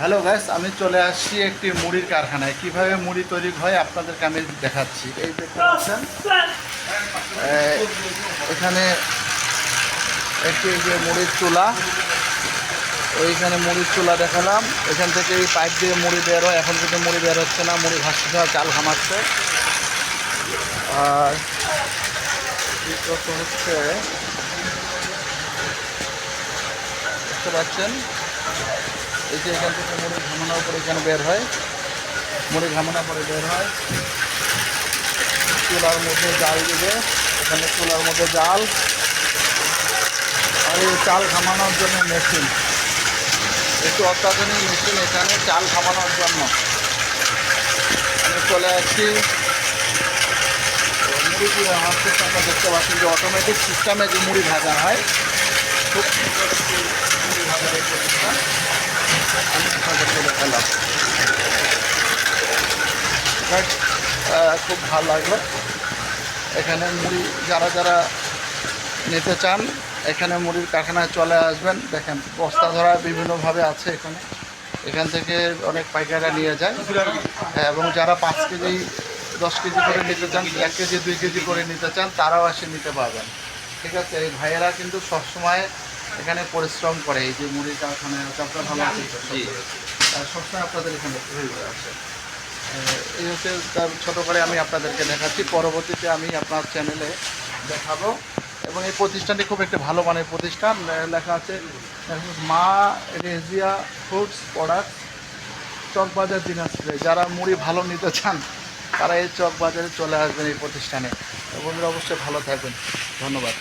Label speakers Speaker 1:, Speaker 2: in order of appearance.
Speaker 1: Hello gas আমি চলে আসছি একটি মুড়ির কারখানায়। কীভাবে মুড়ি তৈরি হয় আপনাদেরকে আমি দেখাচ্ছি। এই দেখতে পাচ্ছেন এখানে একটি যে মুড়ির চুলা এইখানে মুড়ির চুলা দেখালাম। এখান থেকে এই পাইপ দিয়ে মুড়ি বের হয়। এখন কিন্তু মুড়ি বের হচ্ছে না, মুড়ি ভাসছে চাল ঘামাচ্ছে আর হচ্ছে, দেখতে পাচ্ছেন এই যে এখান থেকে মুড়ি ঘামানোর পরে এখানে বের হয়। মুড়ি ঘামানোর পরে বের হয়। চুলার মধ্যে জাল দিবে। এখানে চুলার মধ্যে জাল। আর এই চাল ঘামানোর জন্য মেশিন। একটু অত্যাধুনিক মেশিন এখানে চাল ঘামানোর জন্য। আমি চলে আসছি। মুড়ি দিয়ে আমরা দেখতে পাচ্ছি যে অটোমেটিক সিস্টেমে যে মুড়ি ভাজা হয়, খুব সুন্দর একটি মুড়ি ভাজার এই প্রতিষ্ঠান আমি আপনাদেরকে দেখালাম Right? খুব ভালো লাগল। এখানে মুড়ি যারা যারা নিতে চান এখানে মুড়ির কারখানায় চলে আসবেন। দেখেন বস্তা ধরা বিভিন্নভাবে আছে এখানে। এখান থেকে অনেক পাইকাররা নিয়ে যায়। হ্যাঁ, এবং যারা পাঁচ কেজি দশ কেজি করে নিতে চান এক কেজি দুই কেজি করে নিতে চান তারাও এসে নিতে পারবেন। ঠিক আছে এই ভাইয়েরা কিন্তু সবসময় এখানে পরিশ্রম করে। এই যে মুড়ি কারখানায় আছে আপনারা ভালো? আর সবসময় আপনাদের এখানে আসে আহ, এই হচ্ছে তার ছোটো করে আমি আপনাদেরকে দেখাচ্ছি। পরবর্তীতে আমি আপনার চ্যানেলে দেখাবো। এবং এই প্রতিষ্ঠানটি খুব একটি ভালো মানের প্রতিষ্ঠান। লেখা আছে, মা রেজিয়া ফুডস প্রোডাক্ট চকবাজার দিনাজপুরে। যারা মুড়ি ভালো নিতে চান, তারা এই চক বাজারে চলে আসবেন এই প্রতিষ্ঠানে। বন্ধুরা, অবশ্যই ভালো থাকবেন। ধন্যবাদ।